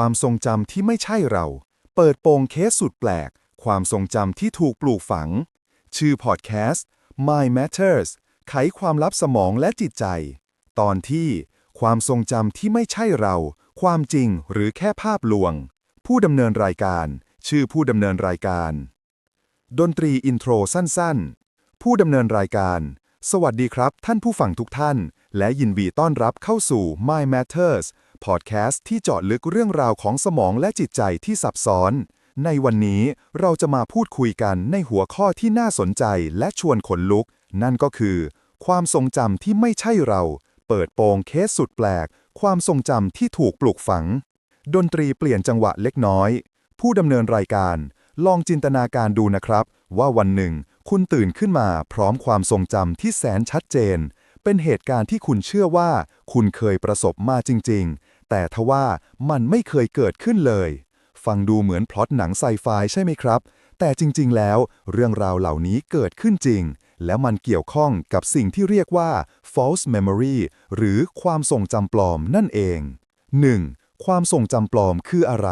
ความทรงจำที่ไม่ใช่เรา เปิดโปงเคสสุดแปลก ความทรงจำที่ถูกปลูกฝัง ชื่อพอดแคสต์ My Matters ไขความลับสมองและจิตใจ ตอนที่ความทรงจำที่ไม่ใช่เรา ความจริงหรือแค่ภาพลวง ผู้ดำเนินรายการ ชื่อผู้ดำเนินรายการ ดนตรีอินโทรสั้นๆ ผู้ดำเนินรายการ สวัสดีครับ ท่านผู้ฟังทุกท่าน และยินดีต้อนรับเข้าสู่ My Matters พอดแคสต์ที่เจาะลึกเรื่องราวของสมองและจิตใจที่ซับซ้อน ในวันนี้เราจะมาพูดคุยกันในหัวข้อที่น่าสนใจและชวนขนลุก นั่นก็คือ ความทรงจำที่ไม่ใช่เรา เปิดโปงเคสสุดแปลก ความทรงจำที่ถูกปลูกฝัง ดนตรีเปลี่ยนจังหวะเล็กน้อย ผู้ดำเนินรายการ ลองจินตนาการดูนะครับ ว่าวันหนึ่ง คุณตื่นขึ้นมาพร้อมความทรงจำที่แสนชัดเจน เป็นเหตุการณ์ที่คุณเชื่อว่า คุณเคยประสบมาจริง ๆ แต่ทว่ามันไม่เคยเกิดขึ้นเลย ฟังดูเหมือนพล็อตหนังไซไฟใช่ไหมครับ แต่จริง ๆ แล้ว เรื่องราวเหล่านี้เกิดขึ้นจริง และมันเกี่ยวข้องกับสิ่งที่เรียกว่า false memory หรือความทรงจำปลอมนั่นเอง 1. ความทรงจำปลอมคืออะไร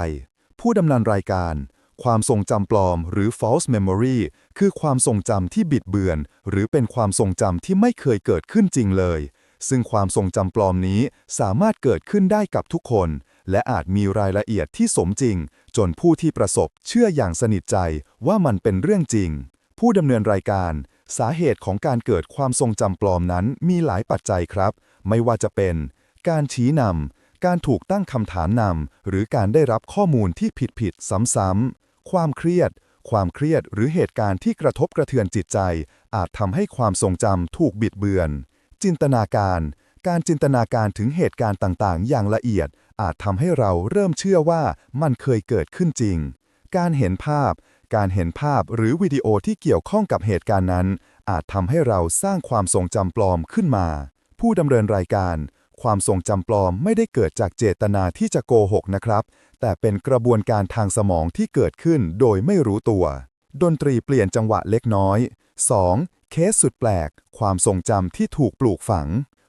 ผู้ดำเนินรายการ ความทรงจำปลอม หรือ false memory คือความทรงจำที่บิดเบือน หรือเป็นความทรงจำที่ไม่เคยเกิดขึ้นจริงเลย ซึ่งความทรงจำปลอมนี้สามารถเกิดขึ้นได้กับทุกคน และอาจมีรายละเอียดที่สมจริง จนผู้ที่ประสบเชื่ออย่างสนิทใจว่ามันเป็นเรื่องจริง ผู้ดำเนินรายการ สาเหตุของการเกิดความทรงจำปลอมนั้นมีหลายปัจจัยครับ ไม่ว่าจะเป็น การชี้นำการถูกตั้งคำถามนำหรือการได้รับข้อมูลที่ผิดๆซ้ำๆ ความเครียด ความเครียดหรือเหตุการณ์ที่กระทบกระเทือนจิตใจ อาจทำให้ความทรงจำถูกบิดเบือน จินตนาการ การจินตนาการถึงเหตุการณ์ต่างๆ อย่างละเอียด อาจทำให้เราเริ่มเชื่อว่ามันเคยเกิดขึ้นจริง การเห็นภาพ การเห็นภาพหรือวิดีโอที่เกี่ยวข้องกับเหตุการณ์นั้น อาจทำให้เราสร้างความทรงจำปลอมขึ้นมา ผู้ดำเนินรายการ ความทรงจำปลอมไม่ได้เกิดจากเจตนาที่จะโกหกนะครับ แต่เป็นกระบวนการทางสมองที่เกิดขึ้นโดยไม่รู้ตัว ดนตรีเปลี่ยนจังหวะเล็กน้อย 2. เคสสุดแปลก ความทรงจำที่ถูกปลูกฝัง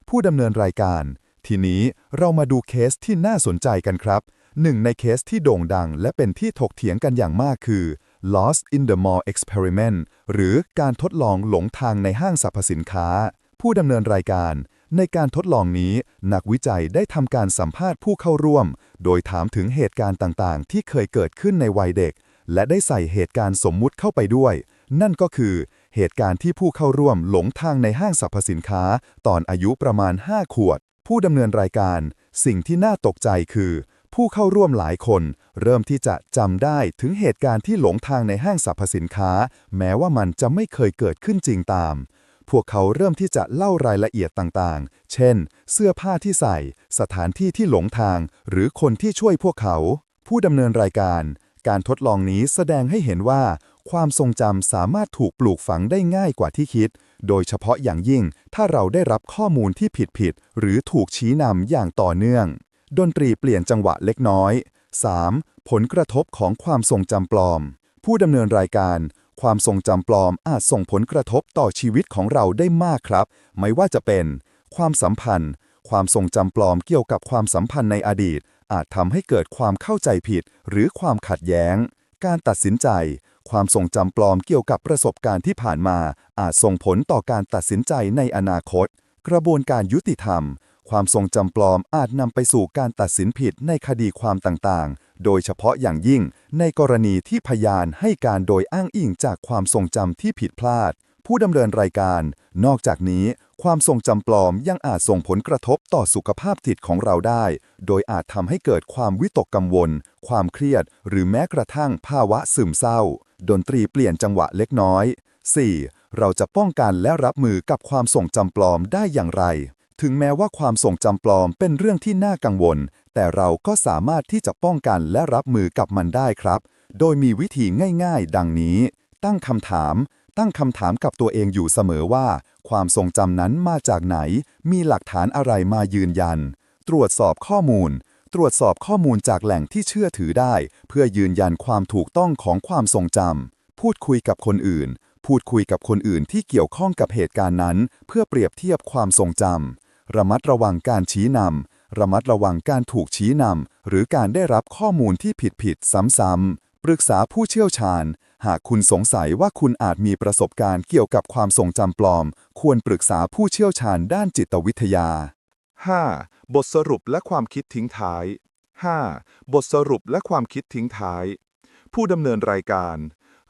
ผู้ดำเนินรายการ ทีนี้เรามาดูเคสที่น่าสนใจกันครับ หนึ่งในเคสที่โด่งดัง และเป็นที่ถกเถียงกันอย่างมากคือ Lost in the Mall Experiment หรือการทดลองหลงทางในห้างสรรพสินค้า ผู้ดำเนินรายการ ในการทดลองนี้ นักวิจัยได้ทำการสัมภาษณ์ผู้เข้าร่วม โดยถามถึงเหตุการณ์ต่างๆ ที่เคยเกิดขึ้นในวัยเด็ก และได้ใส่เหตุการณ์สมมุติเข้าไปด้วย นั่นก็คือ เหตุการณ์ที่ผู้เข้าร่วมหลงทางในห้างสรรพสินค้า ตอนอายุประมาณ 5 ขวด ผู้ดำเนินรายการ สิ่งที่น่าตกใจคือ ผู้เข้าร่วมหลายคน เริ่มที่จะจำได้ถึงเหตุการณ์ที่หลงทางในห้างสรรพสินค้า แม้ว่ามันจะไม่เคยเกิดขึ้นจริงตาม พวกเขาเริ่มที่จะเล่ารายละเอียดต่างๆ เช่น เสื้อผ้าที่ใส่ สถานที่ที่หลงทาง หรือคนที่ช่วยพวกเขา ผู้ดำเนินรายการ การทดลองนี้แสดงให้เห็นว่า ความทรงจำสามารถถูกปลูกฝังได้ง่ายกว่าที่คิด โดยเฉพาะอย่างยิ่งถ้าเราได้รับข้อมูลที่ผิดๆหรือถูกชี้นำอย่างต่อเนื่อง ดนตรีเปลี่ยนจังหวะเล็กน้อย 3. ผลกระทบของความทรงจำปลอม ผู้ดำเนินรายการ ความทรงจำปลอมอาจส่งผลกระทบต่อชีวิตของเราได้มากครับ ไม่ว่าจะเป็น ความสัมพันธ์ ความทรงจำปลอมเกี่ยวกับความสัมพันธ์ในอดีต อาจทำให้เกิดความเข้าใจผิด หรือความขัดแย้ง การตัดสินใจ ความทรงจำปลอมเกี่ยวกับประสบการณ์ที่ผ่านมา อาจส่งผลต่อการตัดสินใจในอนาคต กระบวนการยุติธรรม ความทรงจำปลอมอาจนำไปสู่การตัดสินผิดในคดีความต่างๆ โดยเฉพาะอย่างยิ่งในกรณีที่พยานให้การโดยอ้างอิงจากความทรงจำที่ผิดพลาด ผู้ดำเนินรายการ นอกจากนี้ ความทรงจำปลอมยังอาจส่งผลกระทบต่อสุขภาพจิตของเราได้ โดยอาจทำให้เกิดความวิตกกังวล ความเครียด หรือแม้กระทั่งภาวะซึมเศร้า ดนตรีเปลี่ยนจังหวะเล็กน้อย 4. เราจะป้องกันและรับมือกับความทรงจำปลอมได้อย่างไร ถึงแม้ว่าความทรงจำปลอมเป็นเรื่องที่น่ากังวล แต่เราก็สามารถที่จะป้องกันและรับมือกับมันได้ครับ โดยมีวิธีง่ายๆ ดังนี้ ตั้งคำถาม ตั้งคำถามกับตัวเองอยู่เสมอว่า ความทรงจำนั้นมาจากไหน มีหลักฐานอะไรมายืนยัน ตรวจสอบข้อมูล ตรวจสอบข้อมูลจากแหล่งที่เชื่อถือได้ เพื่อยืนยันความถูกต้องของความทรงจำพูดคุยกับคนอื่น พูดคุยกับคนอื่นที่เกี่ยวข้องกับเหตุการณ์นั้น เพื่อเปรียบเทียบความทรงจำ ระมัดระวังการชี้นำ ระมัดระวังการถูกชี้นำ หรือการได้รับข้อมูลที่ผิดๆ ซ้ำๆ ปรึกษาผู้เชี่ยวชาญ หากคุณสงสัยว่าคุณอาจมีประสบการณ์เกี่ยวกับความทรงจำปลอม ควรปรึกษาผู้เชี่ยวชาญด้านจิตวิทยา 5. บทสรุปและความคิดทิ้งท้าย 5. บทสรุปและความคิดทิ้งท้าย ผู้ดำเนินรายการ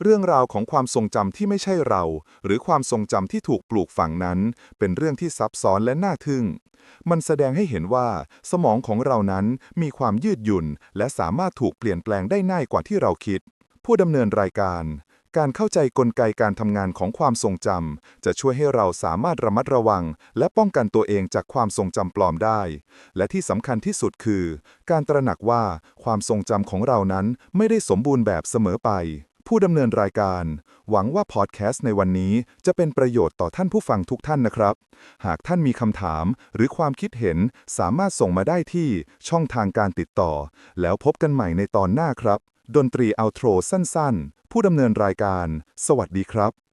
เรื่องราวของความทรงจำที่ไม่ใช่เรา หรือความทรงจำที่ถูกปลูกฝังนั้น เป็นเรื่องที่ซับซ้อนและน่าทึ่ง มันแสดงให้เห็นว่า สมองของเรานั้นมีความยืดหยุ่น และสามารถถูกเปลี่ยนแปลงได้ง่ายกว่าที่เราคิด ผู้ดำเนินรายการ การเข้าใจกลไกการทำงานของความทรงจำจะช่วยให้เราสามารถระมัดระวัง และป้องกันตัวเองจากความทรงจำปลอมได้ และที่สำคัญที่สุดคือ การตระหนักว่าความทรงจำของเรานั้นไม่ได้สมบูรณ์แบบเสมอไป ผู้ดำเนินรายการ หวังว่าพอดแคสต์ในวันนี้จะเป็นประโยชน์ต่อท่านผู้ฟังทุกท่านนะครับ หากท่านมีคำถามหรือความคิดเห็นสามารถส่งมาได้ที่ช่องทางการติดต่อ แล้วพบกันใหม่ในตอนหน้าครับ ดนตรีเอาโทรสั้นๆ ผู้ดำเนินรายการ สวัสดีครับ